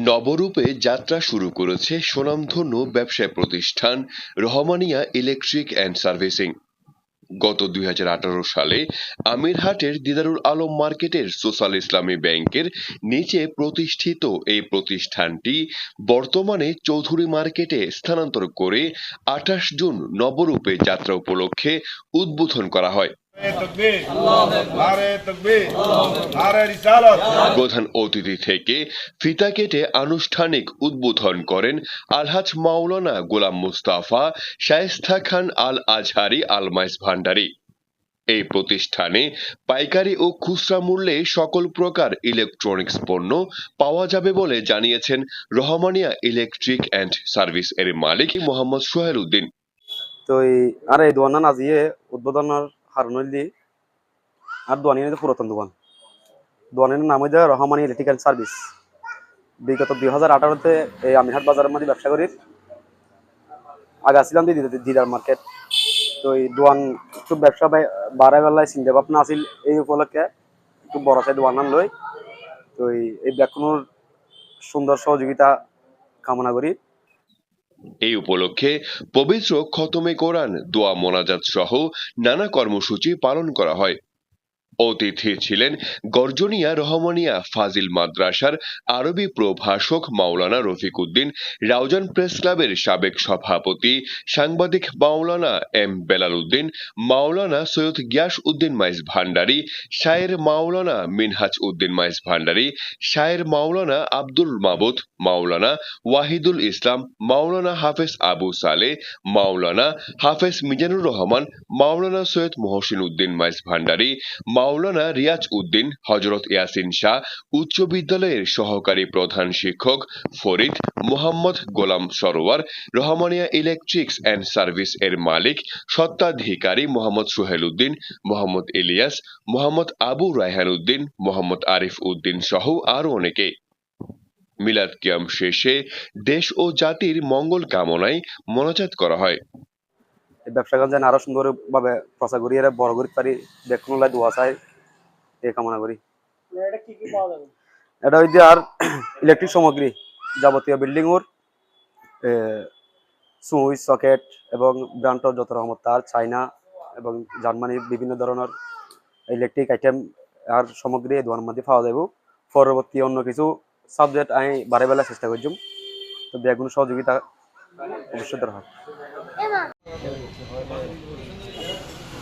নবরূপে যাত্রা শুরু করেছে স্বনামধন্য ব্যবসায় প্রতিষ্ঠান রহমানিয়া ইলেকট্রিক অ্যান্ড সার্ভিসিং। গত দুই হাজার আঠারো সালে আমিরহাটের দিদারুল আলম মার্কেটের সোশ্যাল ইসলামী ব্যাংকের নিচে প্রতিষ্ঠিত এই প্রতিষ্ঠানটি বর্তমানে চৌধুরী মার্কেটে স্থানান্তর করে আঠাশ জুন নবরূপে যাত্রা উপলক্ষে উদ্বোধন করা হয়। প্রধান অতিথি থেকে ফিতা কেটে আনুষ্ঠানিক উদ্বোধন করেন আলহাজ মাওলানা গোলাম মুস্তাফা শায়েস্তা খান আল আজহারি আলমাইস ভান্ডারি। এই প্রতিষ্ঠানে পাইকারি ও খুচরা মূল্যে সকল প্রকার ইলেকট্রনিক্স পণ্য পাওয়া যাবে বলে জানিয়েছেন রহমানিয়া ইলেকট্রিক অ্যান্ড সার্ভিস এর মালিক মোহাম্মদ সোহেল উদ্দিন। তো এই আর এই দোয়ানা নাজিয়ে উদ্বোধনের হারনল আর দোকানের পুরাতন দোকান। দোকানের নাম হইতে রহমানি ইলেকট্রিক্যাল সার্ভিস। বিগত দুই হাজার আঠারোতে এই আমিরহাট বাজারের মধ্যে ব্যবসা করি। আগে আসছিলাম দিদার মার্কেট। তো এই দোকান একটু ব্যবসা বাড়াই বেলায় চিন্তা ভাবনা আছিল এই উপলক্ষে একটু বড় সাই দোকান লই তো এই- এই সুন্দর সহযোগিতা কামনা করি। এই উপলক্ষে পবিত্র খতমে কোরআন দোয়া মোনাজাত সহ নানা কর্মসূচি পালন করা হয়। অতিথি ছিলেন গর্জনিয়া রহমানিয়া ফাজিল মাদ্রাসার আরবি প্রভাষক মাওলানা রফিক উদ্দিন, রাউজান প্রেস ক্লাবের সাবেক সভাপতি সাংবাদিক মাওলানা এম বেলাল উদ্দিন, মাওলানা সৈয়দ গিয়াস উদ্দিন মাইজ ভান্ডারী, শায়ের মাওলানা মিনহাজ উদ্দিন মাইজ ভান্ডারী, শায়ের মাওলানা আব্দুল মাবুদ, মাওলানা ওয়াহিদুল ইসলাম, মাওলানা হাফেজ আবু সালে, মাওলানা হাফেজ মিজানুর রহমান, মাওলানা সৈয়দ মহসিন উদ্দিন মাইজ ভান্ডারী মাওলানা রিয়াজ উদ্দিন হজরত ইয়াসিন শাহ, উচ্চ বিদ্যালয়ের সহকারী প্রধান শিক্ষক Farid Mohammad Golam Sarwar, Rahmania electronics and service এর মালিক সত্ত্বাধিকারী মোহাম্মদ সোহেল উদ্দিন, মোহাম্মদ ইলিয়াস, মোহাম্মদ আবু রায়হান উদ্দিন, মোহাম্মদ আরিফ উদ্দিন সহ আরও অনেকে। মিলাদ কিয়াম শেষে দেশ ও জাতির মঙ্গল কামনায় মোনাজাত করা হয়। ব্যবসাগান যেন আরও সুন্দর ভাবে প্রচার করি এরা বড় করি পারি দেখুন দোয়া চাই এই কামনা করি। এটা এটা হইতে আর ইলেকট্রিক সামগ্রী যাবতীয় বিল্ডিং ওর সুইচ সকেট এবং ব্রান্ডর যত রকম তার চাইনা এবং জার্মানির বিভিন্ন ধরনের ইলেকট্রিক আইটেম আর সামগ্রী এই দোকানের মধ্যে পাওয়া যাব পরবর্তী অন্য কিছু সাবজেক্ট আমি বারে বেলা চেষ্টা করছিলাম তো বেগুন সহযোগিতা অবশ্যই দরকার।